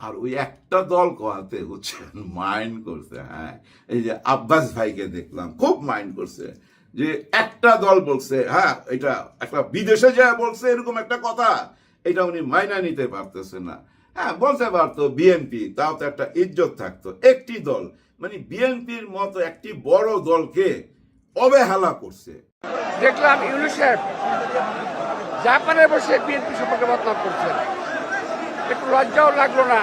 আর ওই একটা দল কোয়াতে বুঝছেন মাইন্ড করছে হ্যাঁ। এই যে আব্বাস ভাইকে দেখলাম, খুব মাইন্ড করছে, যে একটা দল বলছে হ্যাঁ এটা একটা বিদেশে যায় বলছে, এরকম একটা কথা, এটা উনি মাইনা নিতে পারতেছে না। হ্যাঁ বলতে পারতো বিএনপি তাও তো একটা ইজ্জত থাকতো, একটি দল মানে বিএনপির মতো একটি বড় দলকে অবহেলা করছে। দেখলাম ইউনিসেফ জাপানে বসে বিএনপি সম্পর্কে বদনাম করছেন। একটু লজ্জাও লাগল না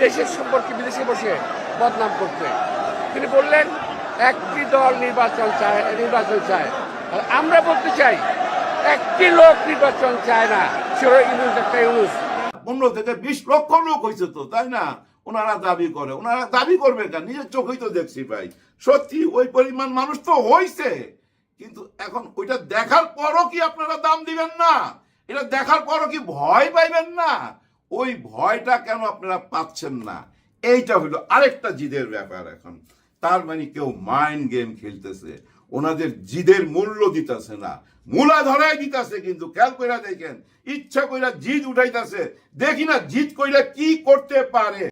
দেশের সম্পর্কে বিদেশে বসে বদনাম করতে। তিনি বললেন, একটি দল নির্বাচন চায় নির্বাচন চায়। আর আমরা বলতে চাই, একটি লোক নির্বাচন চায় না। পনেরো থেকে বিশ লক্ষ লোক হয়েছে তো, তাই না? ওনারা দাবি করে। ওনারা দাবি করবে কেন? নিজের চোখেই তো দেখছি ভাই। সত্যি, ওই পরিমাণ মানুষ তো হয়েছে কিন্তু এখন ওইটা দেখার পরও কি আপনারা দাম দিবেন না? এটা দেখার পরও কি ভয় পাইবেন না? ওই ভয়টা কেন আপনারা পাচ্ছেন না? এইটা হলো আরেকটা জিদের ব্যাপার এখন। তার মানে কেউ মাইন্ড গেম খেলতেছে। ওনাদের জিদের মূল্য দিতেছে না। মূলা ধরাই দিতেছে কিন্তু, খেয়াল কইরা দেখেন। ইচ্ছা কইরা জিদ উঠাইতেছে। দেখি না জিদ কইরা কি করতে পারে।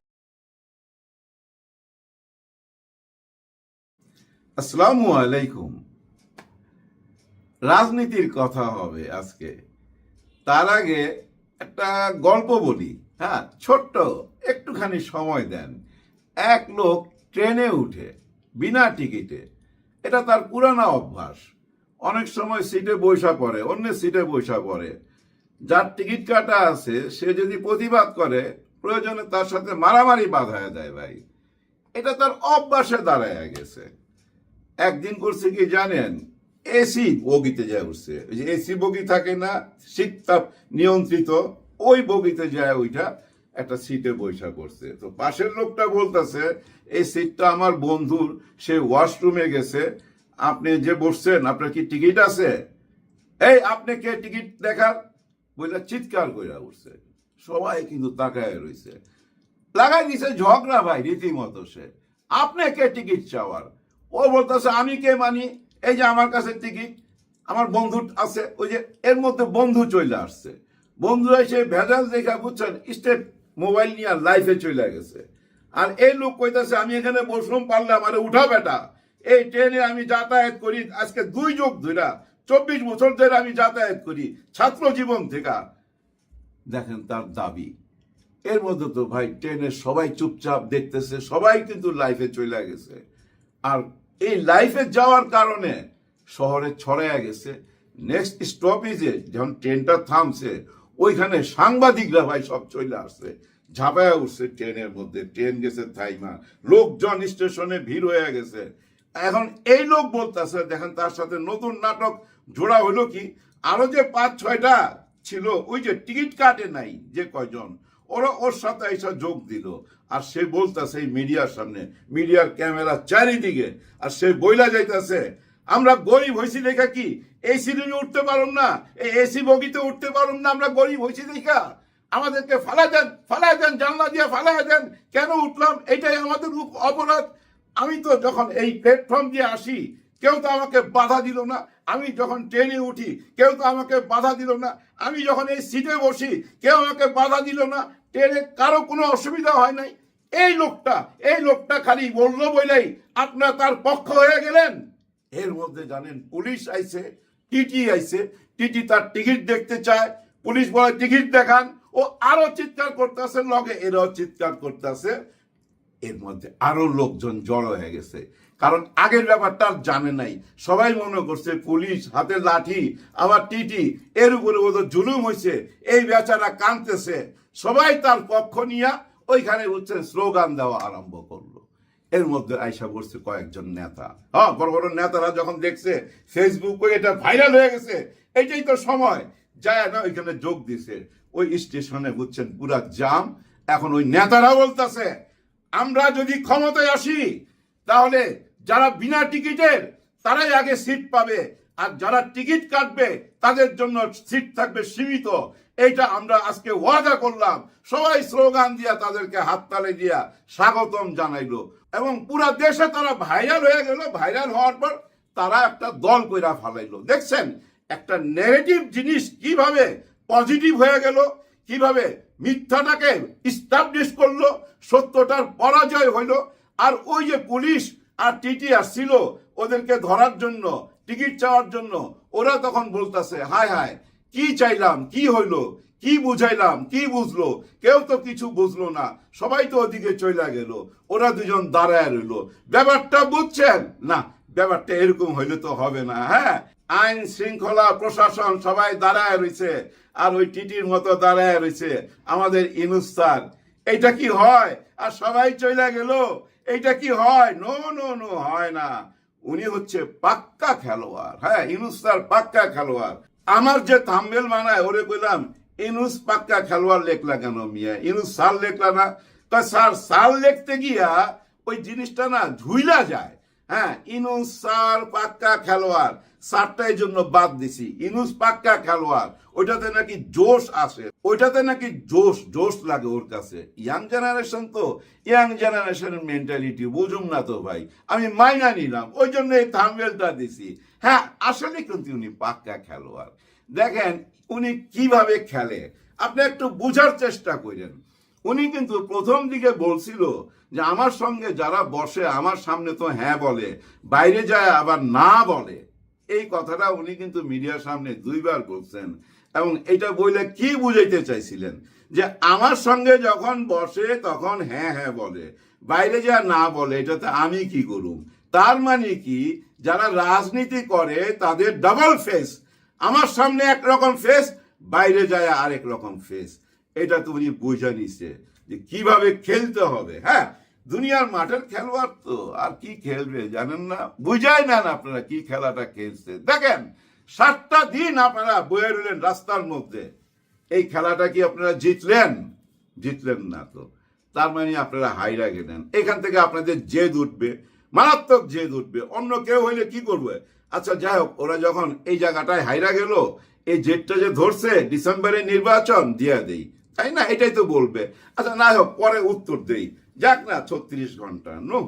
আসসালামু আলাইকুম। রাজনীতির কথা হবে আজকে। তার আগে একটা গল্প বলি হ্যাঁ ছোট্ট, একটুখানি সময় দেন। এক লোক ট্রেনে উঠে, বিনা টিকিটে, এটা তার পুরানা অভ্যাস। অনেক সময় সিটে বৈশা পড়ে, অন্য সিটে বৈশা পড়ে। যার টিকিট কাটা আছে, সে যদি প্রতিবাদ করে, প্রয়োজনে তার সাথে মারামারি বাধায় দেয় ভাই। এটা তার অভ্যাসে দাঁড়ায় গেছে। একদিন করছে কি জানেন? এসি বগিতে যায় উঠছে। ওই যে এসি বগি থাকে না, শীত তাপ নিয়ন্ত্রিত, ওই বগিতে যায় ওইটা একটা সিটে বৈশা করছে। তো পাশের লোকটা বলতেছে, এই সিটটা আমার বন্ধুর, সে ওয়াশরুমে গেছে। আপনি যে বসছেন, আপনার কি টিকিট আছে? এই, আপনি কে? টিকিট দেখার? বইলা চিৎকার কইরা উঠছে। সবাই কিন্তু তাকায় রইছে। লাগাই দিছে ঝগড়া ভাই, রীতিমতো সে। আপনি কে টিকিট চাওয়ার? ও বলতেছে, আমি কে মানি? এই যে আমার কাছে টিকিট আমার বন্ধু আছে, ওই যে এর মধ্যে বন্ধু চলে আসছে। বন্ধুরা এসে ভেজাল দেখা বুঝছেন স্টেট মোবাইল নিয়ে লাইফে চলে গেছে। আর এই লোক কইতাছে, আমি এখানে বসলাম, পারলে আমার উঠা বেটা। এই ট্রেনে আমি যাতায়াত করি, আজকে দুই যুগ ধরে চব্বিশ বছর ধরে আমি যাতায়াত করি, ছাত্র জীবন থেকে। দেখেন তার দাবি। এর মধ্যে তো ভাই, ট্রেনে সবাই চুপচাপ দেখতেছে, সবাই কিন্তু লাইফে চলে গেছে। আর এই লাইফে যাওয়ার কারণে শহরে ছড়াইয়া গেছে। নেক্সট স্টপেজে যখন ট্রেনটা থামছে, ওইখানে সাংবাদিকরা ভাই সব চলে আসছে। ঝাঁপায়া উঠছে ট্রেনের মধ্যে। ট্রেন গেছে থাইমা। লোকজন স্টেশনে ভিড় হয়ে গেছে। এখন এই লোক বলতেছে, দেখেন তার সাথে নতুন নাটক জোড়া হলো কি? আরও যে পাঁচ ছয়টা ছিল, ওই যে টিকিট কাটে নাই যে কয়জন ওরা ওর সাথে এসে যোগ দিল। আর সে বলতেছে এই মিডিয়ার সামনে, মিডিয়ার ক্যামেরা চারিদিকে। আর সে বইলা যাইতাছে, আমরা গরিব হয়েছি দেখা কি? এসি রুমে উঠতে পারুম না এই এসি বগিতে উঠতে পারুম না, আমরা গরিব হয়েছি দেখা। আমাদেরকে ফালা দেন ফালা দেন, জানলা দিয়ে ফালা দেন। কেন উঠলাম? এটাই আমাদের অপরাধ। আমি তো যখন এই প্ল্যাটফর্ম দিয়ে আসি, কেউ তো আমাকে বাধা দিল না। আমি যখন ট্রেনে উঠি, কেউ তো আমাকে বাধা দিল না। আমি যখন এই সিটে বসি, কেউ আমাকে বাধা দিল না। ট্রেনে কারও কোনো অসুবিধা হয় নাই। এই লোকটা এই লোকটা খালি বলল বলেই আপনারা তার পক্ষ হয়ে গেলেন। এর মধ্যে জানেন, পুলিশ আইছে, টিটি আইছে। টিটি তার টিকিট দেখতে চায়, পুলিশ বলে, টিকিট দেখান। ও আরও চিৎকার করতেছে, লগে এরাও চিৎকার করতেছে। এর মধ্যে আরও লোকজন জড়ো হয়ে গেছে। কারণ আগের ব্যাপারটা জানে নাই। সবাই মনে করছে, পুলিশ, হাতে লাঠি, আবার টিটি। এর উপরে ওদের জুলুম হয়েছে এই বেচারা কাঁদতেছে। সবাই তার পক্ষ নিয়ে ওইখানে হচ্ছে স্লোগান দেওয়া আরম্ভ করল। এর মধ্যে আইসা করছে কয়েকজন নেতা। হ্যাঁ বড় বড় নেতারা যখন দেখছে ফেসবুকে এটা ভাইরাল হয়ে গেছে। এটাই তো সময়। যায় না, ওইখানে যোগ দিছে। ওই স্টেশনে বুঝছেন পুরা জাম। এখন ওই নেতারা বলতেছে, আমরা যদি ক্ষমতায় আসি, তাহলে যারা বিনা টিকিটের, তারাই আগে সিট পাবে। আর যারা টিকিট কাটবে, তাদের জন্য সিট থাকবে সীমিত। এইটা আমরা আজকে ওয়াদা করলাম। সবাই স্লোগান দিয়া তাদেরকে হাততালি দিয়া স্বাগতম জানাইলো। এবং পুরা দেশে তারা ভাইরাল হয়ে গেল। ভাইরাল হওয়ার পর তারা একটা দল কইরা ফালাইলো। দেখছেন, একটা নেগেটিভ জিনিস কীভাবে পজিটিভ হয়ে গেল, কীভাবে মিথ্যাটাকে ইস্টাবলিশ করল, সত্যটার পরাজয় হইল, আর ওই যে পুলিশ আর টিটি আসছিল, ওদেরকে ধরার জন্য, টিকিট চাওয়ার জন্য, ওরা তখন বলতাছে, হায় হায় কি চাইলাম, কি হইল, কি বুঝাইলাম, কি বুঝলো? কেউ তো কিছু বুঝলো না। সবাই তো ওদিকে চলে গেল। ওরা দুজন দাঁড়ায় রইল। ব্যাপারটা বুঝছেন? না, ব্যাপারটা এরকম হইলে তো হবে না হ্যাঁ? আইন শৃঙ্খলা, প্রশাসন সবাই দাঁড়ায় রয়েছে আর ওই টিটির মতো দাঁড়ায় রয়েছে আমাদের ইনুস্তার এইটা কি হয়? আর সবাই চলে গেল? এইটা কি হয়? নো নো নো, হয় না। উনি হচ্ছে পাক্কা খেলোয়াড় হ্যাঁ? ইনুস্তার পাক্কা খেলোয়াড়। আমার যে থাম্বেল মানায় ওরে বললাম ইনুস পাক্কা খেলোয়াড় লেখলা কেন মিয়া? ইনুস সাল লেখলা না? তা সার সাল লেখতে গিয়া ওই জিনিসটা না ঝুইলা যায়। হ্যাঁ ইনুস স্যার পাক্কা খেলোয়াড়। সারটা এই জন্য বাদ দিছি। ইনুস পাক্কা খেলোয়াড়। ওইটাতে নাকি জোশ আসে। ওইটাতে নাকি জোশ জোশ লাগে ওর কাছে। ইয়াং জেনারেশন তো, ইয়াং জেনারেশনের মেন্টালিটি বুঝুম না তো ভাই। আমি মাইনা নিলাম, ওই জন্য এই থামবেলটা দিছি। হ্যাঁ আসলে কিন্তু উনি পাক্কা খেলোয়াড়। দেখেন, উনি কীভাবে খেলে। আপনি একটু বুঝার চেষ্টা করেন। উনি কিন্তু প্রথম দিকে বলছিল যে, আমার সঙ্গে যারা বসে, আমার সামনে তো হ্যাঁ বলে, বাইরে যায় আবার না বলে। এই কথাটা উনি কিন্তু মিডিয়ার সামনে দুইবার বলছেন এবং এটা বইলে কি বুঝাইতে চাইছিলেন? যে, আমার সঙ্গে যখন বসে, তখন হ্যাঁ হ্যাঁ বলে, বাইরে যা না বলে, এটাতে আমি কি করুম? তার মানে কি, যারা রাজনীতি করে, তাদের ডাবল ফেস আমার সামনে একরকম ফেস বাইরে যায় আরেক রকম ফেস এটা তো উনি বুঝে নিছে যে কীভাবে খেলতে হবে হ্যাঁ? দুনিয়ার মাঠের খেলোয়াড় তো, আর কি খেলবে জানেন না? বুঝাই নেন আপনারা কি খেলাটা খেলছে। দেখেন, সাতটা দিন আপনারা বয়ে রইলেন রাস্তার মধ্যে। এই খেলাটা কি আপনারা জিতলেন? জিতলেন না তো। তার মানে আপনারা হাইরা গেলেন। এখান থেকে আপনাদের জেদ উঠবে, মারাত্মক জেদ উঠবে। অন্য কেউ হইলে কি করবে? আচ্ছা যাই হোক, ওরা যখন এই জায়গাটায় হাইরা গেল, এই জেদটা যে ধরছে ডিসেম্বরে নির্বাচন, দিয়ে দেই। তাই না? এটাই তো বলবে। আচ্ছা না হোক, পরে উত্তর দেই। যাক না, ছত্রিশ ঘণ্টা, নো?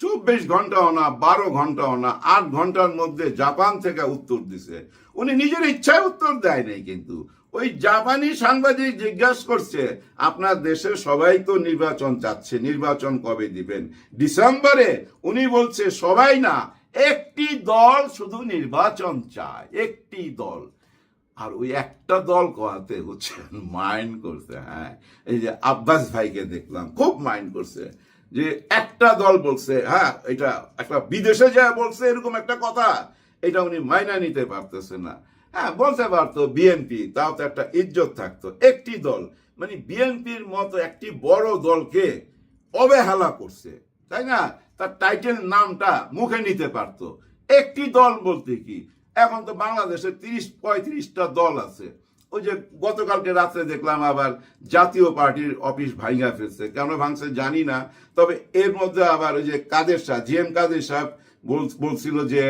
চব্বিশ ঘন্টাও না, বারো ঘন্টাও না, আট ঘণ্টার মধ্যে জাপান থেকে উত্তর দিছে। উনি নিজের ইচ্ছায় উত্তর দেয় নাই কিন্তু। ওই জাপানি সাংবাদিক জিজ্ঞাসা করছে, আপনার দেশের সবাই তো নির্বাচন চাচ্ছে, নির্বাচন কবে দিবেন? ডিসেম্বরে উনি বলছে, সবাই না, একটি দল শুধু নির্বাচন চায়, একটি দল। আর ওই একটা দল করাতে হচ্ছে, মাইন্ড করছে হ্যাঁ। এই যে আব্বাস ভাইকে দেখলাম, খুব মাইন্ড করছে যে একটা দল বলছে হ্যাঁ এটা একটা বিদেশে যায় বলছে এরকম একটা কথা, এটা উনি মাইনা নিতে পারতেছে না। হ্যাঁ বলতে পারতো বিএনপি, তাও তো একটা ইজ্জত থাকতো। একটি দল মানে বিএনপির মতো একটি বড় দলকে অবহেলা করছে, তাই না? তার টাইটেল নামটা মুখে নিতে পারতো। একটি দল বলতে কি? এখন তো বাংলাদেশে তিরিশ, পঁয়ত্রিশটা দল আছে। ওই যে গতকালকে রাত্রে দেখলাম আবার জাতীয় পার্টির অফিস ভাঙ্গা ফেলছে। কেন ভাঙছে জানি না, তবে এর মধ্যে আবার ওই যে কাদের শাহ জি এম কাদের সাহেব বলছিল যে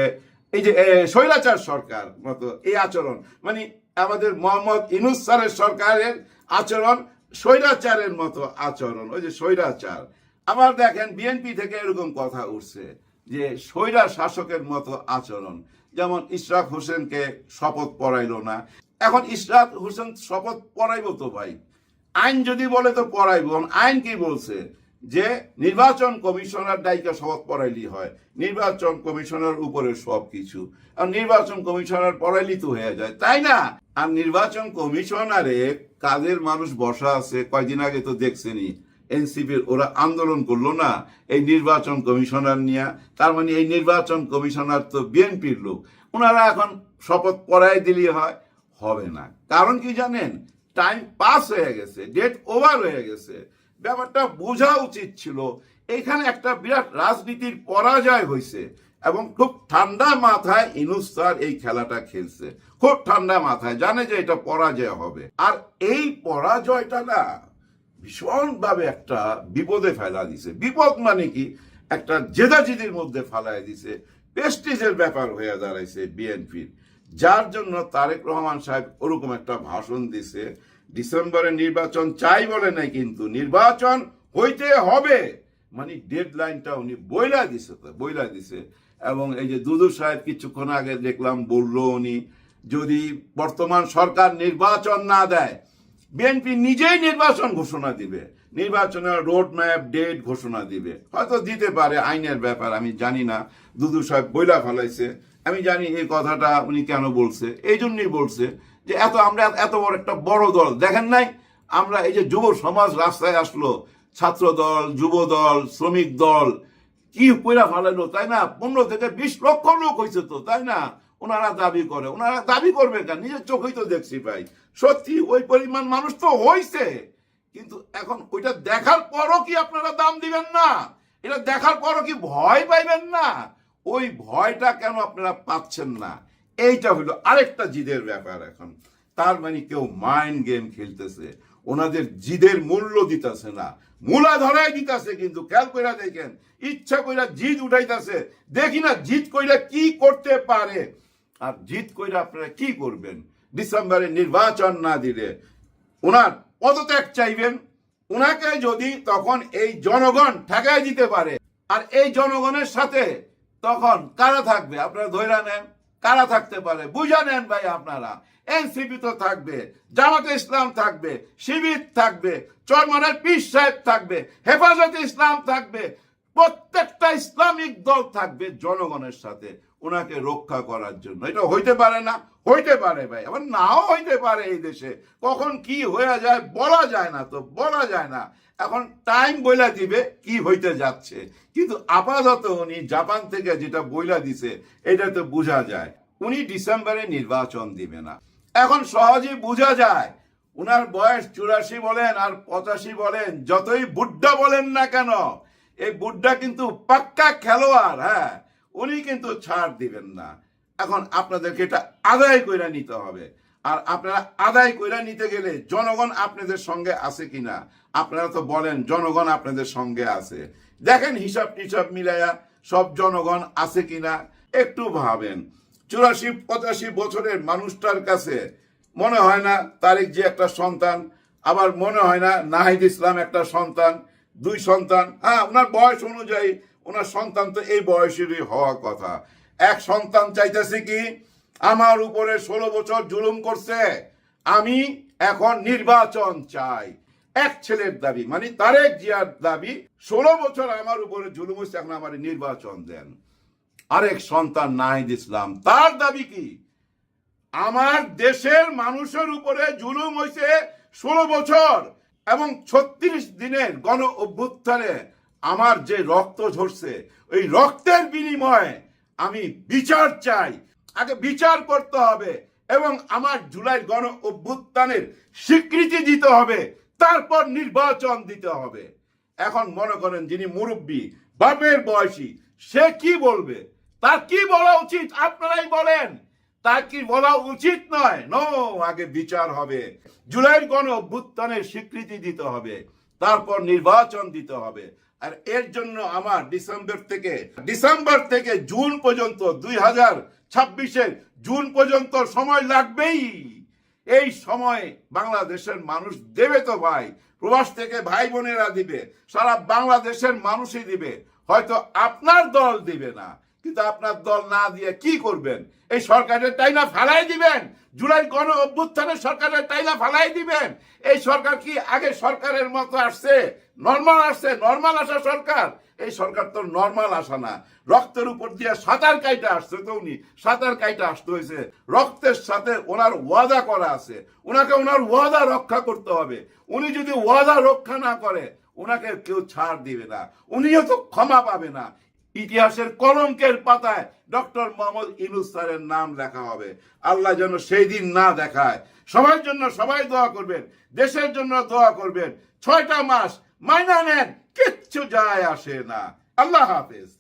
এই যে শৈলাচার সরকার মতো, এই আচরণ মানে আমাদের মোহাম্মদ ইনুস স্যারের সরকারের আচরণ স্বৈরাচারের মতো আচরণ, ওই যে স্বৈরাচার। আবার দেখেন, বিএনপি থেকে এরকম কথা উঠছে। যে স্বৈরা শাসকের মতো আচরণ। যেমন ইশরাক হোসেনকে শপথ পড়াইলো না। এখন ইশরাক হোসেন শপথ পড়াইবো তো ভাই? আইন যদি বলে তো পড়াইবো। আইন কি বলছে? যে নির্বাচন কমিশনার দায়িকা শপথ পড়াইলি হয়। নির্বাচন কমিশনার উপরে সব কিছু আর নির্বাচন কমিশনার পড়াইলি তো হয়ে যায়, তাই না? আর নির্বাচন কমিশনারে কাদের মানুষ বসা আছে, কয়দিন আগে তো দেখছেনি এনসিপির ওরা আন্দোলন করল না। এই নির্বাচন কমিশনার নিয়ে, তার মানে এই নির্বাচন কমিশনার তো বিএনপির লোক। ওনারা এখন শপথ পড়াই দিলে হয়, হবে না। কারণ কি জানেন? টাইম পাস হয়ে গেছে, ডেট ওভার হয়ে গেছে। ব্যাপারটা বোঝা উচিত ছিল। এখানে একটা বিরাট রাজনীতির পরাজয় হয়েছে এবং খুব ঠান্ডা মাথায় ইনুস স্যার এই খেলাটা খেলছে। খুব ঠান্ডা মাথায়, জানে যে এটা পরাজয় হবে। আর এই পরাজয়টা না ভীষণভাবে একটা বিপদে ফেলা দিছে। বিপদ মানে কি? একটা জেদাজিদির মধ্যে ফেলাই দিছে। প্রেস্টিজের ব্যাপার হয়ে দাঁড়াইছে বিএনপির। যার জন্য তারেক রহমান সাহেব ওরকম একটা ভাষণ দিছে ডিসেম্বরে নির্বাচন চাই বলে নাই কিন্তু নির্বাচন হইতে হবে। মানে ডেড লাইনটা উনি বইলা দিছে তো, বইলা দিছে। এবং এই যে দুদু সাহেব কিছুক্ষণ আগে দেখলাম বলল উনি, যদি বর্তমান সরকার নির্বাচন না দেয় বিএনপি নিজেই নির্বাচন ঘোষণা দিবে। নির্বাচনের রোড ম্যাপ ডেট ঘোষণা দিবে। হয়তো দিতে পারে, আইনের ব্যাপার, আমি জানি না। দুদু সাহেব বইলা ফেলাইছে। আমি জানি এই কথাটা উনি কেন বলছে। এই জন্যই বলছে যে এত আমরা এত বড় একটা বড় দল। দেখেন নাই? আমরা এই যে যুব সমাজ রাস্তায় আসলো ছাত্র দল যুব দল শ্রমিক দল, কি কইরা ফালাইলো, তাই না? পনেরো থেকে বিশ লক্ষ লোক হয়েছে তো, তাই না? ওনারা দাবি করে। ওনারা দাবি করবে কেন? নিজের চোখেই তো দেখছি ভাই। সত্যি, ওই পরিমাণ মানুষ তো হয়েছে কিন্তু এখন ওইটা দেখার পরও কি আপনারা দাম দিবেন না? এটা দেখার পরও কি ভয় পাইবেন না? ওই ভয়টা কেন আপনারা পাচ্ছেন না? এইটা হলো আরেকটা জিদের ব্যাপার এখন। তার মানে কেউ মাইন্ড গেম খেলতেছে। ওনাদের জিদের মূল্য দিতেছে না। মূলা ধরাই দিতেছে কিন্তু, খেয়াল কইরা দেখেন। ইচ্ছা কইরা জিদ উঠাইতেছে। দেখি না জিদ কইরা কি করতে পারে। আর জিদ কইরা আপনারা কি করবেন? ডিসেম্বরে নির্বাচন না দিলে ওনার পদত্যাগ চাইবেন। ওনাকে যদি তখন এই জনগণ ঠেকায় দিতে পারে, আর এই জনগণের সাথে তখন কারা থাকবে? আপনারা ধৈরা নেন। কারা থাকতে পারে? বুঝা নেন ভাই আপনারা। এনসিপি তো থাকবে, জামাতে ইসলাম থাকবে, শিবির থাকবে, চরমানের পীর সাহেব থাকবে, হেফাজতে ইসলাম থাকবে, প্রত্যেকটা ইসলামিক দল থাকবে জনগণের সাথে। ওনাকে রক্ষা করার জন্য। এটা হইতে পারে না, হইতে পারে ভাই। আবার নাও হইতে পারে এই দেশে। কখন কি হয়ে যায় বলা যায় না তো, বলা যায় না। এখন টাইম বইলা দিবে কি হইতে যাচ্ছে। কিন্তু আপাতত উনি জাপান থেকে যেটা বইলা দিছে, এটা তো বোঝা যায়। উনি ডিসেম্বরে নির্বাচন দিবে না। এখন সহজেই বোঝা যায়, উনার বয়স চুরাশি বলেন আর পঁচাশি বলেন, যতই বুড্ডা বলেন না কেন, এই বুড্ডা কিন্তু পাক্কা খেলোয়াড় হ্যাঁ। উনি কিন্তু ছাড় দিবেন না। এখন আপনাদেরকে এটা আদায় কইরা নিতে হবে। আর আপনারা আদায় কইরা নিতে গেলে জনগণ আপনাদের সঙ্গে আছে কিনা, আপনারা তো বলেন জনগণ আপনাদের সঙ্গে আছে। দেখেন হিসাব টিসাব মিলাইয়া সব জনগণ আছে কিনা, একটু ভাবেন। চুরাশি, পঁচাশি বছরের মানুষটার কাছে মনে হয় না তারিক যে একটা সন্তান, আবার মনে হয় না নাহিদ ইসলাম একটা সন্তান, দুই সন্তান। হ্যাঁ ওনার বয়স অনুযায়ী ওনার সন্তান তো এই বয়সেরই হওয়া কথা। এক সন্তান চাইতেছে কি, আমার উপরে ষোলো বছর জুলুম করছে, আমি এখন নির্বাচন চাই। এক ছেলের দাবি মানে তারেক জিয়ার দাবি, ষোলো বছর আমার উপরে জুলুম হচ্ছে এখন আমার নির্বাচন দেন। আরেক সন্তান নাহিদ ইসলাম, তার দাবি কি, আমার দেশের মানুষের উপরে জুলুম হয়েছে ষোলো বছর এবং ছত্রিশ দিনের গণ অভ্যুত্থানে আমার যে রক্ত ঝরছে, ওই রক্তের বিনিময়ে আমি বিচার চাই। আগে বিচার করতে হবে এবং আমার জুলাই গণ অভ্যুত্থানের স্বীকৃতি দিতে হবে, তারপর নির্বাচন দিতে হবে। এখন মনে করেন যিনি মুরব্বী, বাপের বয়সী, সে কি বলবে? তার কি বলা উচিত আপনারাই বলেন। তার কি বলা উচিত নয়? নো আগে বিচার হবে। জুলাইয়ের গণ অভ্যুত্থানের স্বীকৃতি দিতে হবে, তারপর নির্বাচন দিতে হবে। আর এর জন্য আমার ডিসেম্বর থেকে ডিসেম্বর থেকে জুন পর্যন্ত, দুই হাজার ছাব্বিশের জুন পর্যন্ত সময় লাগবেই। এই সময় বাংলাদেশের মানুষ দেবে তো ভাই, প্রবাস থেকে ভাই বোনেরা দিবে, সারা বাংলাদেশের মানুষই দিবে। হয়তো আপনার দল দিবে না কিন্তু আপনার দল না দিয়ে কি করবেন? এই সরকারের টাইনা ফালাই দিবেন? জুলাই গণ অভ্যুত্থানের সরকারের টাইনা ফালাই দিবেন? এই সরকার কি আগে সরকারের মতো আসছে? নর্মাল আসছে? নর্মাল আসা সরকার? এই সরকার তো নর্মাল আসা না। রক্তের উপর দিয়ে সাঁতার কাইটা আসছে তো উনি। সাঁতার কাইটা আসতে হয়েছে। রক্তের সাথে ওনার ওয়াদা করা আছে। ওনাকে ওনার ওয়াদা রক্ষা করতে হবে। উনি যদি ওয়াদা রক্ষা না করে, ওনাকে কেউ ছাড় দিবে না। উনিও তো ক্ষমা পাবে না। ইতিহাসের কলঙ্কের পাতায় ডক্টর মোহাম্মদ ইনুস স্যারের নাম লেখা হবে। আল্লাহ যেন সেই দিন না দেখায়। সবার জন্য সবাই দোয়া করবেন, দেশের জন্য দোয়া করবেন। ছয়টা মাস মাইনা নেন, কিচ্ছু যায় আসে না। আল্লাহ হাফেজ।